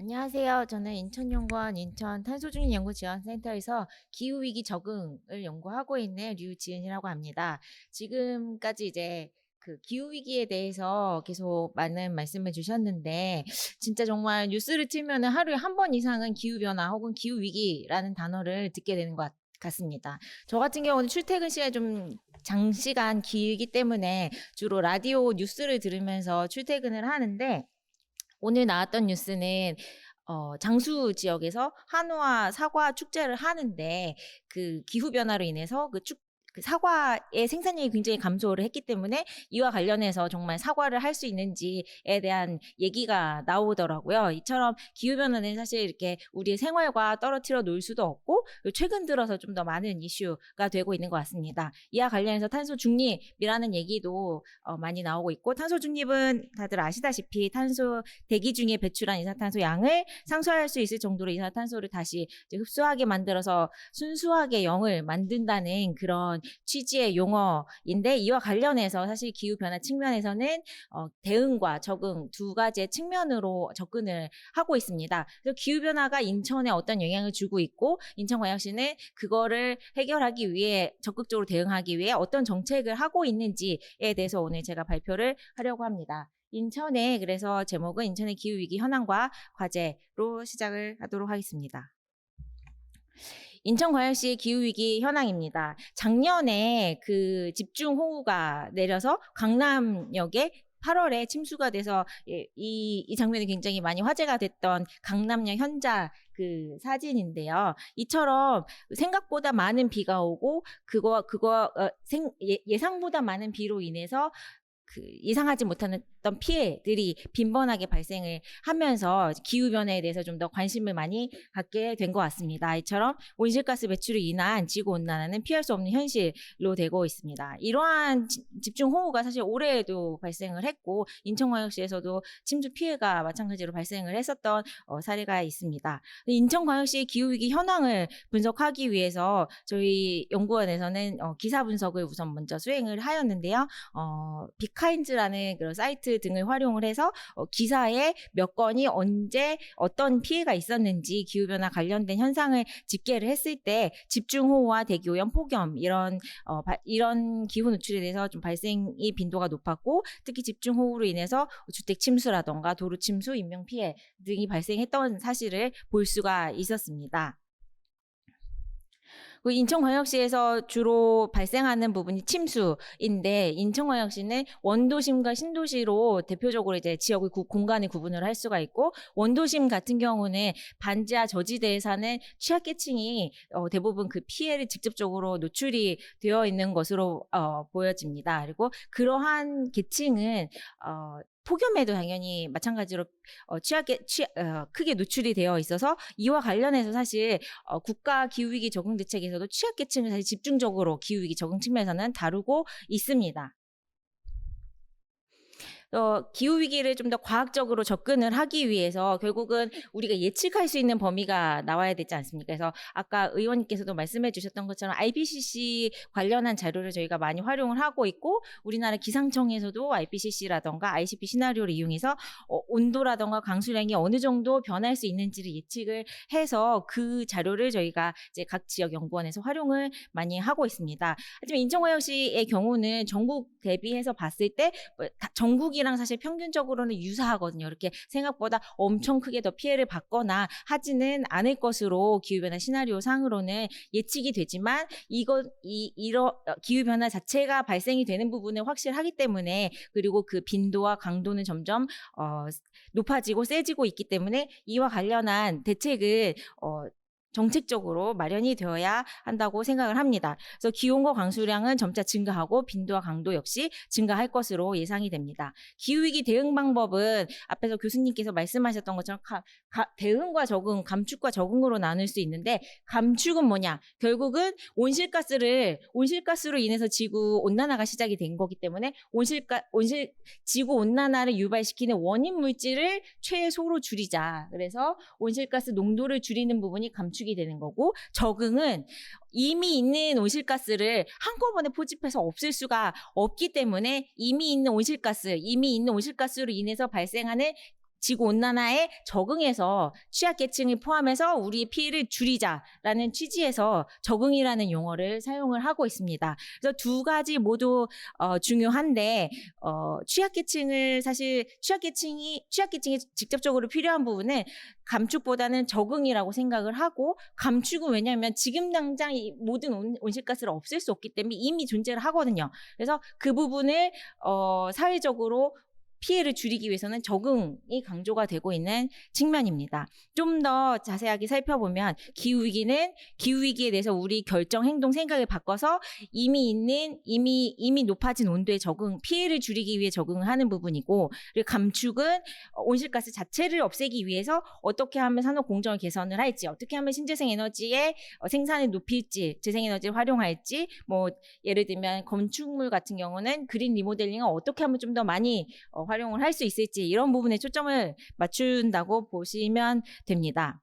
안녕하세요. 저는 인천연구원 인천 탄소중립 연구지원센터에서 기후위기 적응을 연구하고 있는 류지은이라고 합니다. 지금까지 이제 그 기후위기에 대해서 계속 많은 말씀을 주셨는데, 진짜 정말 뉴스를 틀면 하루에 한 번 이상은 기후변화 혹은 기후위기라는 단어를 듣게 되는 것 같- 같습니다. 저 같은 경우는 출퇴근 시간이 좀 장시간 길기 때문에 주로 라디오 뉴스를 들으면서 출퇴근을 하는데, 오늘 나왔던 뉴스는 어, 장수 지역에서 한우와 사과 축제를 하는데 그 기후 변화로 인해서 그 축, 그 사과의 생산량이 굉장히 감소를 했기 때문에 이와 관련해서 정말 사과를 할 수 있는지에 대한 얘기가 나오더라고요. 이처럼 기후 변화는 사실 이렇게 우리의 생활과 떨어뜨려 놓을 수도 없고 최근 들어서 좀 더 많은 이슈가 되고 있는 것 같습니다. 이와 관련해서 탄소 중립이라는 얘기도 어, 많이 나오고 있고 탄소 중립은 다들 아시다시피 탄소 대기 중에 배출한 이산탄소 양을 상쇄할 수 있을 정도로 이산탄소를 다시 흡수하게 만들어서 순수하게 영을 만든다는 그런 취지의 용어인데 이와 관련해서 사실 기후 변화 측면에서는 어, 대응과 적응 두 가지의 측면으로 접근을 하고 있습니다. 그래서 기후 변화가 인천에 어떤 영향을 주고 있고 인천광역시는 그거를 해결하기 위해 적극적으로 대응하기 위해 어떤 정책을 하고 있는지에 대해서 오늘 제가 발표를 하려고 합니다. 인천에 그래서 제목은 인천의 기후 위기 현황과 과제로 시작을 하도록 하겠습니다. 인천광역시 기후위기 현황입니다. 작년에 그 집중호우가 내려서 강남역에 8월에 침수가 돼서 이, 이, 이 장면이 굉장히 많이 화제가 됐던 강남역 현자 그 사진인데요. 이처럼 생각보다 많은 비가 오고 그거 그거 어, 생, 예, 예상보다 많은 비로 인해서 그 못하는 어떤 피해들이 빈번하게 발생을 하면서 기후 변화에 대해서 좀 더 관심을 많이 갖게 된 것 같습니다. 이처럼 온실가스 배출로 인한 지구 온난화는 피할 수 없는 현실로 되고 있습니다. 이러한 지- 집중 호우가 사실 올해에도 발생을 했고 인천광역시에서도 침수 피해가 마찬가지로 발생을 했었던 어, 사례가 있습니다. 인천광역시 기후 위기 현황을 분석하기 위해서 저희 연구원에서는 어, 기사 분석을 우선 먼저 수행을 하였는데요. 어, 빅 카인즈라는 그런 사이트 등을 활용을 해서 어, 기사에 몇 건이 언제 어떤 피해가 있었는지 기후변화 관련된 현상을 집계를 했을 때 집중호우와 대기오염, 폭염 이런 어, 바- 이런 기후 노출에 대해서 좀 발생이 빈도가 높았고 특히 집중호우로 인해서 주택 침수라던가 도로 침수, 인명 피해 등이 발생했던 사실을 볼 수가 있었습니다. 그 인천광역시에서 주로 발생하는 부분이 침수인데 인천광역시는 원도심과 신도시로 대표적으로 이제 지역의 구- 공간을 구분을 할 수가 있고 원도심 같은 경우는 반지하 저지대에 사는 취약계층이 어, 대부분 그 피해를 직접적으로 노출이 되어 있는 것으로 어, 보여집니다. 그리고 그러한 계층은 어, 폭염에도 당연히 마찬가지로 어, 취약계 취, 어, 크게 노출이 되어 있어서 이와 관련해서 사실 어, 국가 기후위기 적응 대책에서도 취약계층을 사실 집중적으로 기후위기 적응 측면에서는 다루고 있습니다. 어, 기후 위기를 좀 더 과학적으로 접근을 하기 위해서 결국은 우리가 예측할 수 있는 범위가 나와야 되지 않습니까? 그래서 아까 의원님께서도 말씀해 주셨던 것처럼 IPCC 관련한 자료를 저희가 많이 활용을 하고 있고 우리나라 기상청에서도 IPCC라던가 ICP 시나리오를 이용해서 어, 온도라던가 강수량이 어느 정도 변할 수 있는지를 예측을 해서 그 자료를 저희가 이제 각 지역 연구원에서 활용을 많이 하고 있습니다. 하지만 인천광역시의 경우는 전국 대비해서 봤을 때 뭐, 다- 전국이랑 사실 평균적으로는 유사하거든요. 이렇게 생각보다 엄청 크게 더 피해를 받거나 하지는 않을 것으로 기후변화 시나리오 상으로는 예측이 되지만 이거 이 이러 어, 기후변화 자체가 발생이 되는 부분은 확실하기 때문에 그리고 그 빈도와 강도는 점점 어, 높아지고 세지고 있기 때문에 이와 관련한 대책을 어, 정책적으로 마련이 되어야 한다고 생각을 합니다. 그래서 기온과 강수량은 점차 증가하고 빈도와 강도 역시 증가할 것으로 예상이 됩니다. 기후위기 대응 방법은 앞에서 교수님께서 말씀하셨던 것처럼 가- 가- 대응과 적응, 감축과 적응으로 나눌 수 있는데 감축은 뭐냐? 결국은 온실가스를 온실가스로 인해서 지구 온난화가 시작이 된 거기 때문에 온실가 온실 지구 온난화를 유발시키는 원인 물질을 최소로 줄이자. 그래서 온실가스 농도를 줄이는 부분이 감축 이 되는 거고 적응은 이미 있는 온실가스를 한꺼번에 포집해서 없앨 수가 없기 때문에 이미 있는 온실가스, 이미 있는 온실가스로 인해서 발생하는 지구 온난화에 적응해서 취약계층을 포함해서 우리의 피해를 줄이자라는 취지에서 적응이라는 용어를 사용을 하고 있습니다. 그래서 두 가지 모두 어, 중요한데 어, 취약계층을 사실 취약계층이 취약계층이 직접적으로 필요한 부분은 감축보다는 적응이라고 생각을 하고 감축은 왜냐하면 지금 당장 이 모든 온, 온실가스를 없앨 수 없기 때문에 이미 존재를 하거든요. 그래서 그 부분을 어, 사회적으로 피해를 줄이기 위해서는 적응이 강조가 되고 있는 측면입니다. 좀 더 자세하게 살펴보면 기후 위기는 기후 위기에 대해서 우리 결정, 행동, 생각을 바꿔서 이미 있는 이미 이미 높아진 온도에 적응, 피해를 줄이기 위해 적응을 하는 부분이고, 그리고 감축은 어, 온실가스 자체를 없애기 위해서 어떻게 하면 산업 공정을 개선을 할지, 어떻게 하면 신재생 에너지의 어, 생산을 높일지, 재생 에너지를 활용할지, 뭐 예를 들면 건축물 같은 경우는 그린 리모델링을 어떻게 하면 좀 더 많이 어, 활용을 할 수 있을지 이런 부분에 초점을 맞춘다고 보시면 됩니다.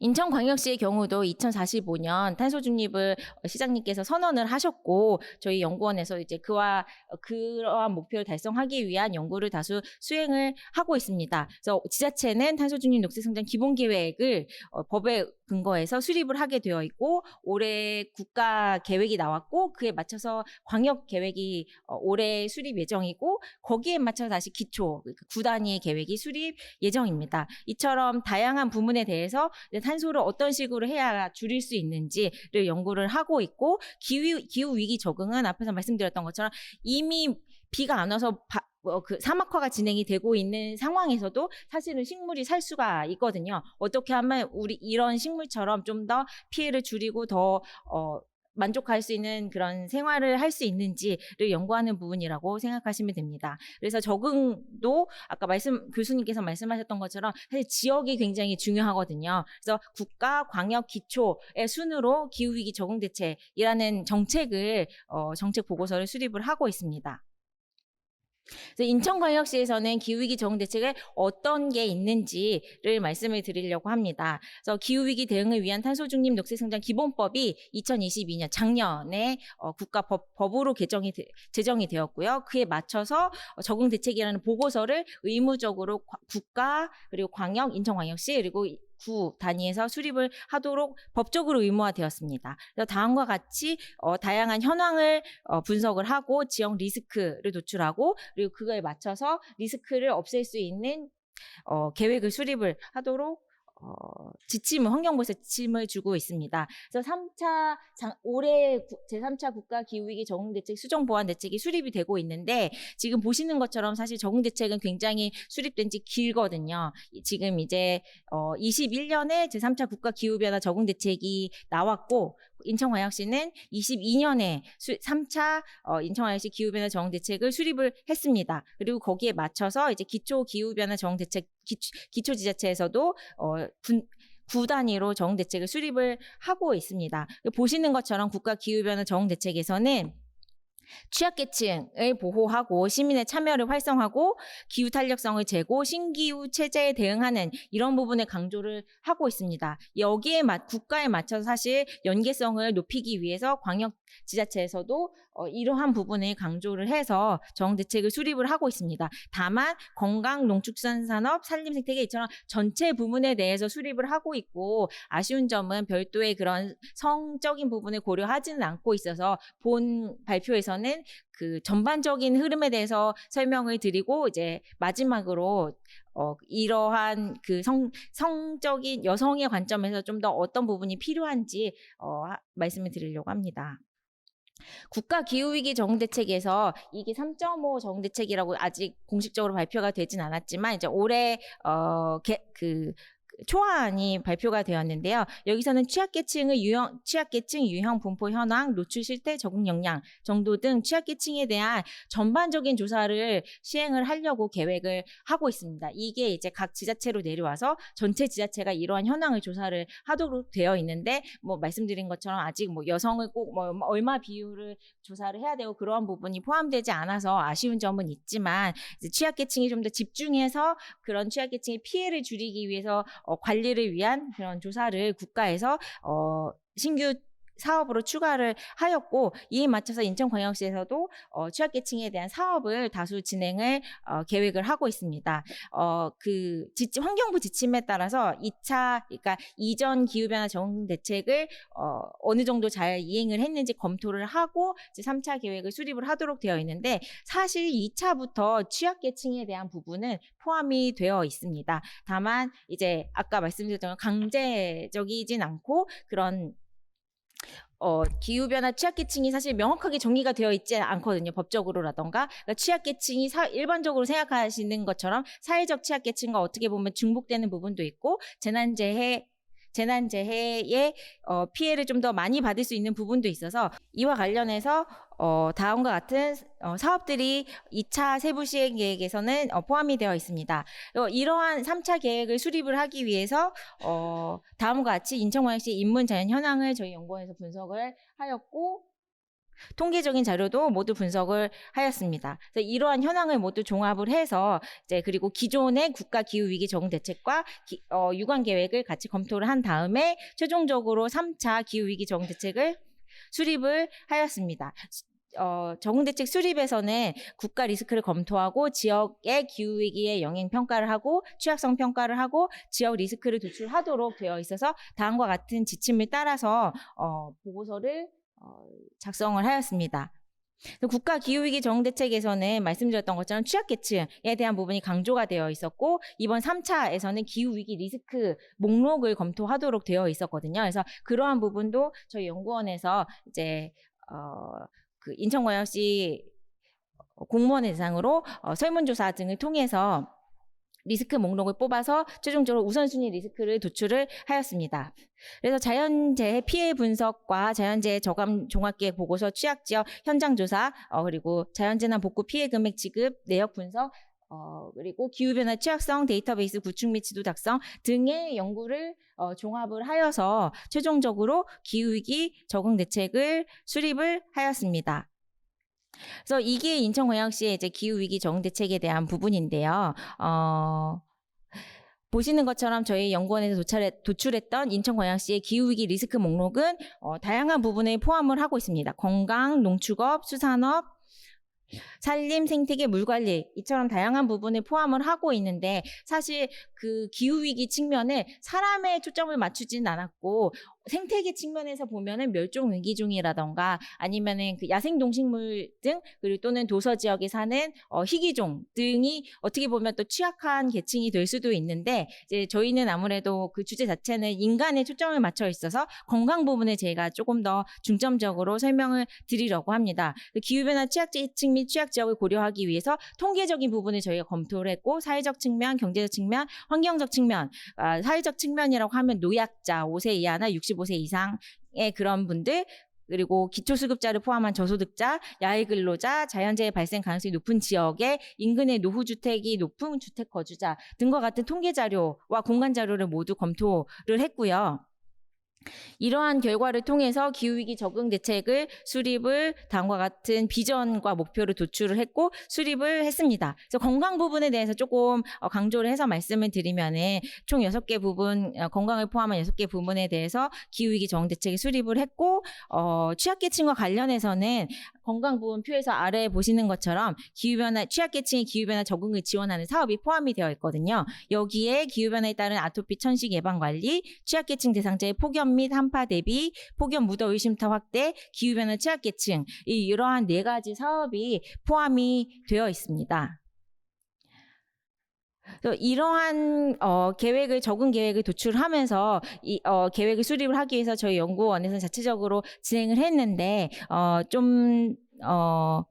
인천광역시의 경우도 2045년 탄소 중립을 시장님께서 선언을 하셨고 저희 연구원에서 이제 그와 그러한 목표를 달성하기 위한 연구를 다수 수행을 하고 있습니다. 그래서 지자체는 탄소 중립 녹색 성장 기본 계획을 어, 법에 근거해서 수립을 하게 되어 있고 올해 국가 계획이 나왔고 그에 맞춰서 광역 계획이 어, 올해 수립 예정이고 거기에 맞춰서 다시 기초 그구 단위의 계획이 수립 예정입니다. 이처럼 다양한 부문에 대해서 탄소를 어떤 식으로 해야 줄일 수 있는지를 연구를 하고 있고 기후 기후 위기 적응은 앞에서 말씀드렸던 것처럼 이미 비가 안 와서 바, 어, 그 사막화가 진행이 되고 있는 상황에서도 사실은 식물이 살 수가 있거든요. 어떻게 하면 우리 이런 식물처럼 좀 더 피해를 줄이고 더 어, 만족할 수 있는 그런 생활을 할 수 있는지를 연구하는 부분이라고 생각하시면 됩니다. 그래서 적응도 아까 말씀 교수님께서 말씀하셨던 것처럼 사실 지역이 굉장히 중요하거든요. 그래서 국가, 광역, 기초의 순으로 기후 위기 적응 대책이라는 정책을 어, 정책 보고서를 수립을 하고 있습니다. 인천광역시에서는 기후위기 적응 대책에 어떤 게 있는지를 말씀을 드리려고 합니다. 그래서 기후위기 대응을 위한 탄소중립 녹색성장 기본법이 2022년 작년에 어, 국가 법 법으로 개정이 되- 제정이 되었고요. 그에 맞춰서 어, 적응 대책이라는 보고서를 의무적으로 과- 국가 그리고 광역, 인천광역시 그리고 이- 구 단위에서 수립을 하도록 법적으로 의무화되었습니다. 그래서 다음과 같이 어, 다양한 현황을 어, 분석을 하고 지역 리스크를 노출하고 그리고 그거에 맞춰서 리스크를 없앨 수 있는 어, 계획을 수립을 하도록 어, 지침을 환경부에서 지침을 주고 있습니다. 그래서 3차 장, 올해 구- 제3차 국가 기후위기 적응 대책 수정 보완 대책이 수립이 되고 있는데 지금 보시는 것처럼 사실 적응 대책은 굉장히 수립된 지 길거든요. 이- 지금 이제 어, 21년에 제3차 국가 기후 변화 적응 대책이 나왔고 인천광역시는 22년에 3차 어, 인천광역시 기후변화 적응 대책을 수립을 했습니다. 그리고 거기에 맞춰서 이제 기초 기후변화 적응 대책 기초, 기초 지자체에서도 어, 군, 구 단위로 적응 대책을 수립을 하고 있습니다. 보시는 것처럼 국가 기후변화 적응 대책에서는 취약계층을 보호하고 시민의 참여를 활성화하고 기후 탄력성을 재고 신기후 체제에 대응하는 이런 부분에 강조를 하고 있습니다. 여기에 맞 국가에 맞춰서 사실 연계성을 높이기 위해서 광역 지자체에서도 어, 이러한 부분을 강조를 해서 정 대책을 수립을 하고 있습니다. 다만 건강, 농축산 산업, 산림 생태계 이처럼 전체 부문에 대해서 수립을 하고 있고 아쉬운 점은 별도의 그런 성적인 부분을 고려하지는 않고 있어서 본 발표에서는 그 전반적인 흐름에 대해서 설명을 드리고 이제 마지막으로 어, 이러한 그 성, 성적인 여성의 관점에서 좀 더 어떤 부분이 필요한지 어, 하- 말씀을 드리려고 합니다. 국가 기후위기 적응대책에서 이게 3.5 적응대책이라고 아직 공식적으로 발표가 되진 않았지만 이제 올해 어, 개, 그 초안이 발표가 되었는데요. 여기서는 취약계층의 유형, 취약계층 유형 분포 현황, 노출 실태, 적응 역량 정도 등 취약계층에 대한 전반적인 조사를 시행을 하려고 계획을 하고 있습니다. 이게 이제 각 지자체로 내려와서 전체 지자체가 이러한 현황을 조사를 하도록 되어 있는데 뭐 말씀드린 것처럼 아직 뭐 여성을 꼭 뭐 얼마 비율을 조사를 해야 되고 그러한 부분이 포함되지 않아서 아쉬운 점은 있지만 취약계층이 좀 더 집중해서 그런 취약계층의 피해를 줄이기 위해서 어, 관리를 위한 그런 조사를 국가에서 어, 신규 사업으로 추가를 하였고 이에 맞춰서 인천광역시에서도 어, 취약계층에 대한 사업을 다수 진행을 어, 계획을 하고 있습니다. 어, 그 지침, 환경부 지침에 따라서 2차 그러니까 이전 기후변화 적응 대책을 어, 어느 정도 잘 이행을 했는지 검토를 하고 이제 3차 계획을 수립을 하도록 되어 있는데 사실 2차부터 취약계층에 대한 부분은 포함이 되어 있습니다. 다만 이제 아까 말씀드렸던 강제적이진 않고 그런 어, 기후변화 취약계층이 사실 명확하게 정의가 되어 있지 않거든요. 법적으로라던가. 그러니까 취약계층이 사, 일반적으로 생각하시는 것처럼 사회적 취약계층과 어떻게 보면 중복되는 부분도 있고, 재난재해, 재난재해의 어, 피해를 좀 더 많이 받을 수 있는 부분도 있어서 이와 관련해서 어, 다음과 같은 어, 사업들이 2차 세부 시행 계획에서는 어, 포함이 되어 있습니다. 어, 이러한 3차 계획을 수립을 하기 위해서 어, 다음과 같이 인천광역시 인문 자연 현황을 저희 연구원에서 분석을 하였고 통계적인 자료도 모두 분석을 하였습니다. 그래서 이러한 현황을 모두 종합을 해서 이제 그리고 기존의 국가 기후 위기 적응 대책과 기- 어, 유관 계획을 같이 검토를 한 다음에 최종적으로 3차 기후 위기 적응 대책을 수립을 하였습니다. 어, 적응대책 수립에서는 국가 리스크를 검토하고 지역의 기후위기의 영향 평가를 하고 취약성 평가를 하고 지역 리스크를 도출하도록 되어 있어서 다음과 같은 지침을 따라서 어, 보고서를 어, 작성을 하였습니다. 국가 기후위기 적응대책에서는 말씀드렸던 것처럼 취약계층에 대한 부분이 강조가 되어 있었고 이번 3차에서는 기후위기 리스크 목록을 검토하도록 되어 있었거든요. 그래서 그러한 부분도 저희 연구원에서 이제 어, 그 인천광역시 공무원을 대상으로 어, 설문조사 등을 통해서 리스크 목록을 뽑아서 최종적으로 우선순위 리스크를 도출을 하였습니다. 그래서 자연재해 피해 분석과 자연재해 저감 종합계획 보고서 취약 지역 현장 조사 어, 그리고 자연재난 복구 피해 금액 지급 내역 분석 어, 그리고 기후변화 취약성 데이터베이스 구축 및 지도 작성 등의 연구를 어, 종합을 하여서 최종적으로 기후위기 적응 대책을 수립을 하였습니다. 그래서 이게 인천광역시의 이제 기후위기 적응 대책에 대한 부분인데요. 어, 보시는 것처럼 저희 연구원에서 도찰해, 도출했던 인천광역시의 기후위기 리스크 목록은 어, 다양한 부분을 포함을 하고 있습니다. 건강, 농축업, 수산업, 산림, 생태계, 물관리 이처럼 다양한 부분을 포함을 하고 있는데 사실 그 기후위기 측면에 사람의 초점을 맞추지는 않았고 생태계 측면에서 보면은 멸종 위기 중이라던가 아니면은 그 야생 동식물 등 그리고 또는 도서 지역에 사는 어, 희귀종 등이 어떻게 보면 또 취약한 계층이 될 수도 있는데 이제 저희는 아무래도 그 주제 자체는 인간의 초점을 맞춰 있어서 건강 부분에 제가 조금 더 중점적으로 설명을 드리려고 합니다. 그 기후변화 취약계층 및 취약 지역을 고려하기 위해서 통계적인 부분을 저희가 검토를 했고 사회적 측면, 경제적 측면, 환경적 측면, 아, 사회적 측면이라고 하면 노약자 5세 이하나 65세 이상의 그런 분들 그리고 기초수급자를 포함한 저소득자, 야외 근로자, 자연재해 발생 가능성이 높은 지역의 인근의 노후주택이 높은 주택 거주자 등과 같은 통계 자료와 공간 자료를 모두 검토를 했고요. 이러한 결과를 통해서 기후위기 적응 대책을 수립을 다음과 같은 비전과 목표를 도출을 했고 수립을 했습니다. 그래서 건강 부분에 대해서 조금 어, 강조를 해서 말씀을 드리면은 총 6개 부분, 어, 건강을 포함한 6개 부분에 대해서 기후위기 적응 대책을 수립을 했고 어, 취약계층과 관련해서는 건강 부분 표에서 아래에 보시는 것처럼 기후변화, 취약계층의 기후변화 적응을 지원하는 사업이 포함이 되어 있거든요. 여기에 기후변화에 따른 아토피 천식 예방 관리, 취약계층 대상자의 폭염 및 한파 대비, 폭염 무더위 쉼터 확대, 기후변화 취약계층 이 이러한 네 가지 사업이 포함이 되어 있습니다. 이러한 어, 계획을 적응 계획을 도출하면서 이 어, 계획을 수립을 하기 위해서 저희 연구원에서는 자체적으로 진행을 했는데 어, 좀 어,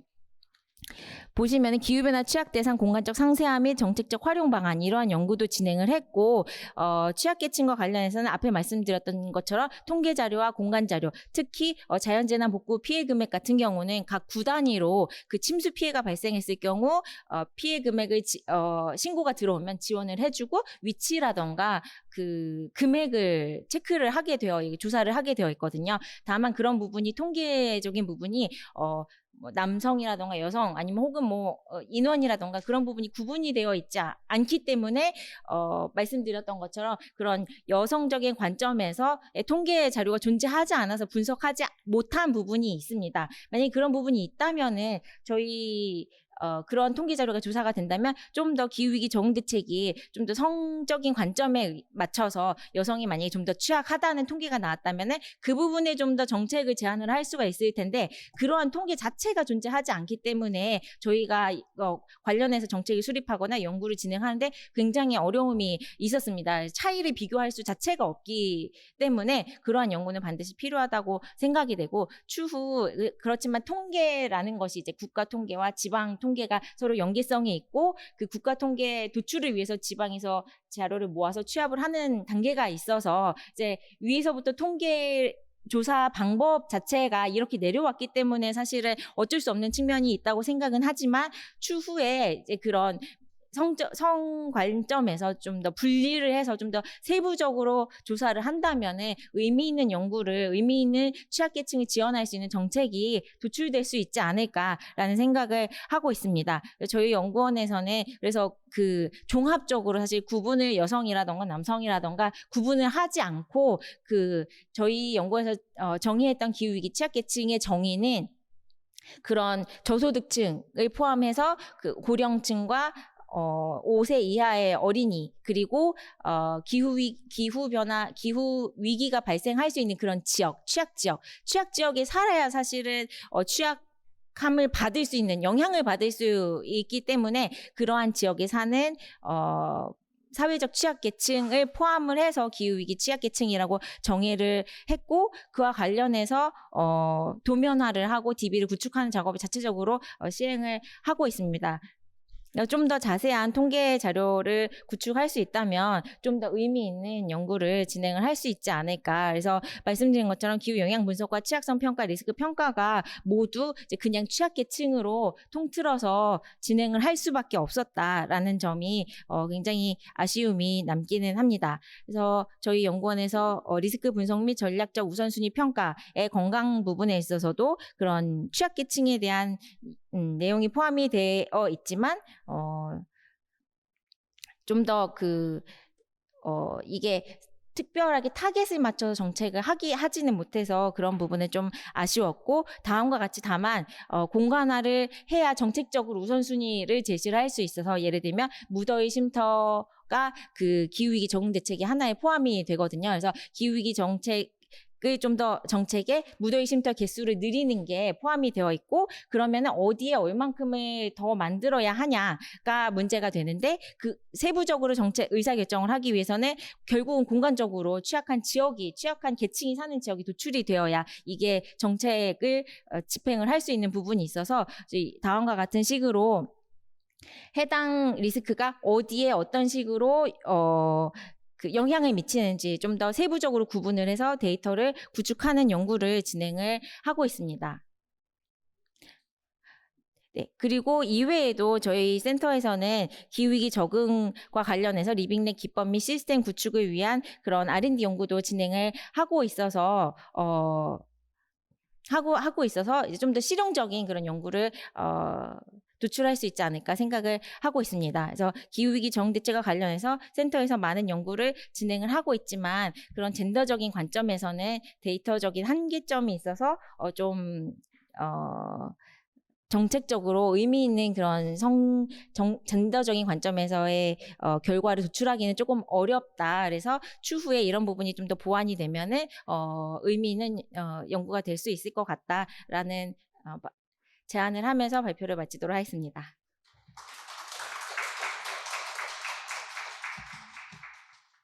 보시면 기후변화 취약 대상 공간적 상세화 및 정책적 활용 방안 이러한 연구도 진행을 했고 어, 취약계층과 관련해서는 앞에 말씀드렸던 것처럼 통계 자료와 공간 자료 특히 어, 자연재난 복구 피해 금액 같은 경우는 각 구 단위로 그 침수 피해가 발생했을 경우 어, 피해 금액을 지- 어, 신고가 들어오면 지원을 해주고 위치라던가 그 금액을 체크를 하게 되어 조사를 하게 되어 있거든요. 다만 그런 부분이 통계적인 부분이 어, 뭐 남성이라던가 여성 아니면 혹은 뭐 어, 인원이라던가 그런 부분이 구분이 되어 있지 아- 않기 때문에 어, 말씀드렸던 것처럼 그런 여성적인 관점에서 통계 자료가 존재하지 않아서 분석하지 못한 부분이 있습니다. 만약에 그런 부분이 있다면은 저희 어, 그런 통계 자료가 조사가 된다면 좀 더 기후위기 적응 대책이 좀 더 성적인 관점에 의- 맞춰서 여성이 만약에 좀 더 취약하다는 통계가 나왔다면 그 부분에 좀 더 정책을 제안을 할 수가 있을 텐데 그러한 통계 자체가 존재하지 않기 때문에 저희가 이거 관련해서 정책을 수립하거나 연구를 진행하는데 굉장히 어려움이 있었습니다. 차이를 비교할 수 자체가 없기 때문에 그러한 연구는 반드시 필요하다고 생각이 되고 추후 그- 그렇지만 통계라는 것이 이제 국가 통계와 지방 통계 가 서로 연계성이 있고 그 국가 통계 도출을 위해서 지방에서 자료를 모아서 취합을 하는 단계가 있어서 이제 위에서부터 통계 조사 방법 자체가 이렇게 내려왔기 때문에 사실은 어쩔 수 없는 측면이 있다고 생각은 하지만 추후에 이제 그런 성적, 성 관점에서 좀 더 분리를 해서 좀 더 세부적으로 조사를 한다면은 의미 있는 연구를 의미 있는 취약계층을 지원할 수 있는 정책이 도출될 수 있지 않을까라는 생각을 하고 있습니다. 저희 연구원에서는 그래서 그 종합적으로 사실 구분을 여성이라던가 남성이라던가 구분을 하지 않고 그 저희 연구원에서 어, 정의했던 기후위기 취약계층의 정의는 그런 저소득층을 포함해서 그 고령층과 어, 5세 이하의 어린이 그리고 어, 기후 위 기후 변화 기후 위기가 발생할 수 있는 그런 지역 취약 지역 취약 지역에 살아야 사실은 어, 취약 함을 받을 수 있는 영향을 받을 수 있기 때문에 그러한 지역에 사는 어 사회적 취약계층을 포함을 해서 기후위기 취약계층이라고 정의를 했고 그와 관련해서 어, 도면화를 하고 DB를 구축하는 작업을 자체적으로 어, 시행을 하고 있습니다. 좀 더 자세한 통계 자료를 구축할 수 있다면 좀 더 의미 있는 연구를 진행을 할 수 있지 않을까. 그래서 말씀드린 것처럼 기후 영향 분석과 취약성 평가, 리스크 평가가 모두 이제 그냥 취약계층으로 통틀어서 진행을 할 수밖에 없었다라는 점이 어, 굉장히 아쉬움이 남기는 합니다. 그래서 저희 연구원에서 어, 리스크 분석 및 전략적 우선순위 평가의 건강 부분에 있어서도 그런 취약계층에 대한 음, 내용이 포함이 되어 있지만 어, 좀 더그 어, 이게 특별하게 타겟을 맞춰서 정책을 하기 하지는 못해서 그런 부분은 좀 아쉬웠고 다음과 같이 다만 어, 공간화를 해야 정책적으로 우선순위를 제시를 할 수 있어서 예를 들면 무더위 쉼터 가 그 기후위기 적응 대책의 하나에 포함이 되거든요. 그래서 기후위기 정책 을좀 더 정책에 무더위 쉼터 개수를 늘리는 게 포함이 되어 있고 그러면은 어디에 얼만큼을 더 만들어야 하냐가 문제가 되는데 그 세부적으로 정책 의사 결정을 하기 위해서는 결국은 공간적으로 취약한 지역이 취약한 계층이 사는 지역이 도출이 되어야 이게 정책을 어, 집행을 할 수 있는 부분이 있어서 다음과 같은 식으로 해당 리스크가 어디에 어떤 식으로 어, 그 영향을 미치는지 좀 더 세부적으로 구분을 해서 데이터를 구축하는 연구를 진행을 하고 있습니다. 네, 그리고 이외에도 저희 센터에서는 기후위기 적응과 관련해서 리빙렉 기법 및 시스템 구축을 위한 그런 R&D 연구도 진행을 하고 있어서 어, 하고 하고 있어서 이제 좀 더 실용적인 그런 연구를 어, 도출할 수 있지 않을까 생각을 하고 있습니다. 그래서 기후위기 정대책과 관련해서 센터에서 많은 연구를 진행을 하고 있지만 그런 젠더적인 관점에서는 데이터적인 한계점이 있어서 어, 좀 어, 정책적으로 의미 있는 그런 성 정, 젠더적인 관점에서의 어, 결과를 도출하기는 조금 어렵다. 그래서 추후에 이런 부분이 좀 더 보완이 되면은 어, 의미 있는 어, 연구가 될 수 있을 것 같다라는 어, 바- 제안을 하면서 발표를 마치도록 하겠습니다.